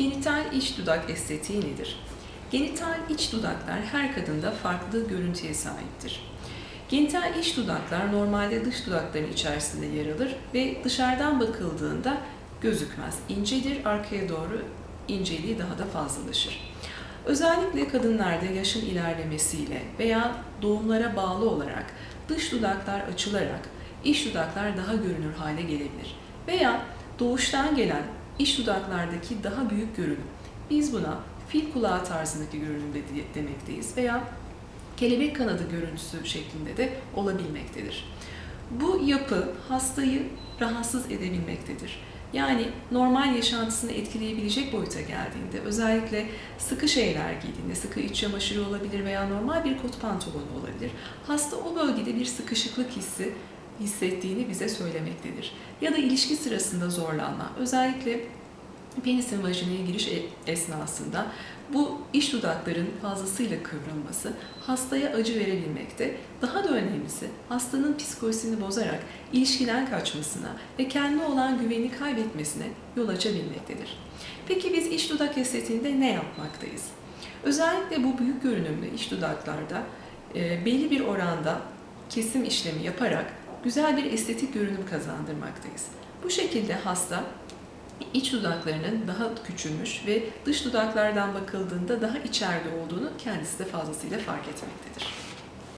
Genital iç dudak estetiği nedir? Genital iç dudaklar her kadında farklı görüntüye sahiptir. Genital iç dudaklar normalde dış dudakların içerisinde yer alır ve dışarıdan bakıldığında gözükmez. İncedir, arkaya doğru inceliği daha da fazlalaşır. Özellikle kadınlarda yaşın ilerlemesiyle veya doğumlara bağlı olarak dış dudaklar açılarak iç dudaklar daha görünür hale gelebilir. Veya doğuştan gelen iç dudaklardaki daha büyük görünüm. Biz buna fil kulağı tarzındaki görünüm de- demekteyiz veya kelebek kanadı görüntüsü şeklinde de olabilmektedir. Bu yapı hastayı rahatsız edebilmektedir. Yani normal yaşantısını etkileyebilecek boyuta geldiğinde, özellikle sıkı şeyler giydiğinde, sıkı iç çamaşırı olabilir veya normal bir kot pantolonu olabilir. Hasta o bölgede bir sıkışıklık hissi hissettiğini bize söylemektedir. Ya da ilişki sırasında zorlanma, özellikle penisin vajinaya giriş e- esnasında bu iç dudakların fazlasıyla kıvrılması hastaya acı verebilmekte. Daha da önemlisi hastanın psikolojisini bozarak ilişkiden kaçmasına ve kendine olan güvenini kaybetmesine yol açabilmektedir. Peki biz iç dudak estetiğinde ne yapmaktayız? Özellikle bu büyük görünümlü iç dudaklarda e, belli bir oranda kesim işlemi yaparak güzel bir estetik görünüm kazandırmaktayız. Bu şekilde hasta iç dudaklarının daha küçülmüş ve dış dudaklardan bakıldığında daha içeride olduğunu kendisi de fazlasıyla fark etmektedir.